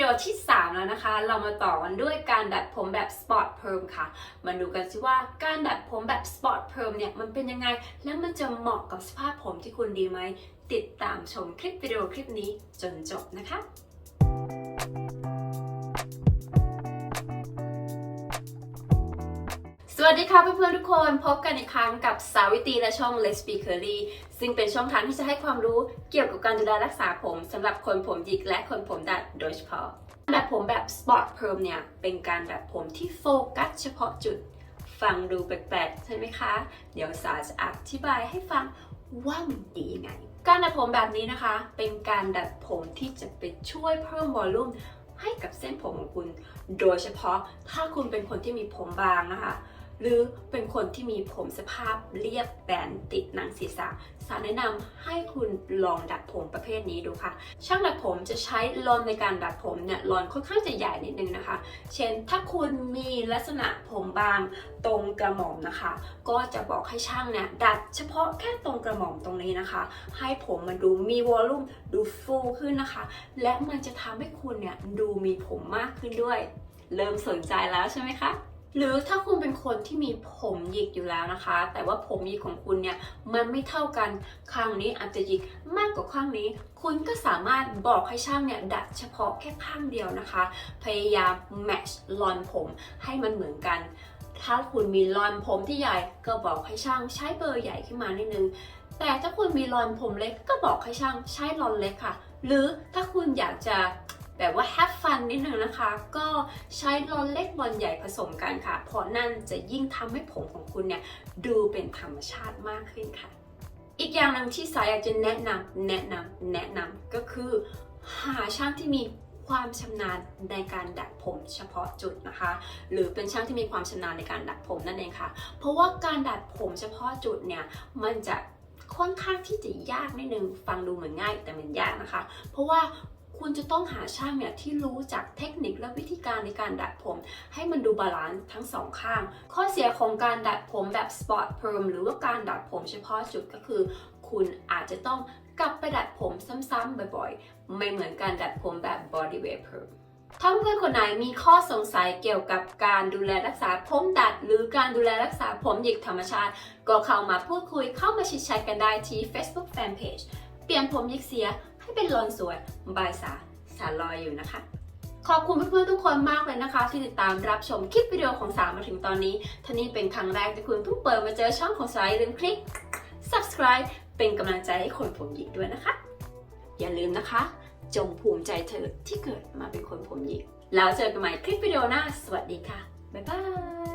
ดีโอที่ 3 แล้วนะคะ เรามาต่อกันด้วยการดัดผมแบบสปอร์ตเพิร์มค่ะ มาดูกันสิว่าการดัดผมแบบสปอร์ตเพิร์มเนี่ยมันเป็นยังไง แล้วมันจะเหมาะกับสภาพผมที่คุณดีไหม ติดตามชมคลิปวิดีโอคลิปนี้จนจบนะคะ วัสดีค่ะเพื่อนๆทุกคนพบกันอีกครั้งกับสาวิตีและช่อง Let's Be Curly ซึ่งเป็นช่องทางที่จะให้ความรู้เกี่ยวกับการดูแลรักษาผมสำหรับคนผมหยิกและคนผมดัดโดยเฉพาะการดัดผมแบบ Spot Perm เนี่ยเป็นการดัดผมที่โฟกัสเฉพาะจุดฟังดูแปลกๆ ใช่ไหมคะ เดี๋ยวสาจะอธิบายให้ฟังว่ามันดียังไง การดัดผมแบบนี้นะคะ เป็นการดัดผมที่จะไปช่วยเพิ่มวอลลุ่มให้กับเส้นผมของคุณ โดยเฉพาะถ้าคุณเป็นคนที่มีผมบางนะคะ หรือเป็นคนที่มีผมสภาพเรียบแบนติดหนังศีรษะสารแนะนำให้คุณลองดัดผมประเภทนี้ดูค่ะ ช่างดัดผมจะใช้ลอนในการดัดผมเนี่ยลอนค่อนข้างจะใหญ่นิดนึงนะคะ เช่นถ้าคุณมีลักษณะผมบางตรงกระหม่อมนะคะ ก็จะบอกให้ช่างเนี่ยดัดเฉพาะแค่ตรงกระหม่อมตรงนี้นะคะ ให้ผมมันดูมีวอลลุ่มดูฟูขึ้นนะคะ และมันจะทำให้คุณเนี่ยดูมีผมมากขึ้นด้วย เริ่มสนใจแล้วใช่ไหมคะ หรือถ้าคุณเป็นคนที่มีผมหยิกอยู่แล้วนะคะ แต่ว่าผมหยิกของคุณเนี่ยมันไม่เท่ากันข้างนี้อาจจะหยิกมากกว่าข้างนี้ คุณก็สามารถบอกให้ช่างเนี่ยดัดเฉพาะแค่ข้างเดียวนะคะ พยายาม match ลอนผมให้มันเหมือนกันถ้าคุณมีลอนผมที่ใหญ่ก็บอกให้ช่างใช้เบอร์ใหญ่ขึ้นมานิดนึง แต่ถ้าคุณมีลอนผมเล็กก็บอกให้ช่างใช้ลอนเล็กค่ะ หรือถ้าคุณอยากจะแบบว่า have นิดนึงนะคะ ก็ใช้ลอนเล็กลอนใหญ่ผสมกันค่ะ เพราะนั่นจะยิ่งทำให้ผมของคุณเนี่ยดูเป็นธรรมชาติมากขึ้นค่ะ อีกอย่างหนึ่งที่สายอยากจะแนะนำแนะนำแนะนำก็คือ หาช่างที่มีความชำนาญในการดัดผมเฉพาะจุดนะคะ หรือเป็นช่างที่มีความชำนาญในการดัดผมนั่นเองค่ะ เพราะว่าการดัดผมเฉพาะจุดเนี่ยมันจะค่อนข้างที่จะยากนิดนึงฟังดูเหมือนง่ายแต่มันยากนะคะ เพราะว่า คุณจะต้องหาช่างเนี่ยที่รู้จักเทคนิคและวิธีการในการดัดผม ให้มันดูบาลานซ์ทั้งสองข้าง ข้อเสียของการดัดผมแบบ spot perm หรือว่าการดัดผมเฉพาะจุดก็คือ คุณอาจจะต้องกลับไปดัดผมซ้ำๆบ่อยๆ ไม่เหมือนการดัดผมแบบ body wave perm ถ้าเพื่อนคนไหนมีข้อสงสัยเกี่ยวกับการดูแลรักษาผมดัด หรือการดูแลรักษาผมหยิกธรรมชาติ ก็เข้ามาพูดคุยเข้ามาชิดแชทกันได้ที่ Facebook Fanpage เปลี่ยนผมหยิกเสีย ให้เป็นลอนสวยบายสาสารอยอยู่นะคะ ขอบคุณเพื่อนๆทุกคนมากเลยนะคะ ที่ติดตามรับชมคลิปวิดีโอของสามาถึงตอนนี้ถ้านี่เป็นครั้งแรกที่คุณเพิ่งเปิดมาเจอช่องของสาอย่าลืมคลิก subscribe เป็นกำลังใจให้คนผมหยิกด้วยนะคะ อย่าลืมนะคะ จงภูมิใจเธอที่เกิดมาเป็นคนผมหยิกแล้วเจอกันใหม่คลิปวิดีโอหน้า สวัสดีค่ะ บ๊ายบาย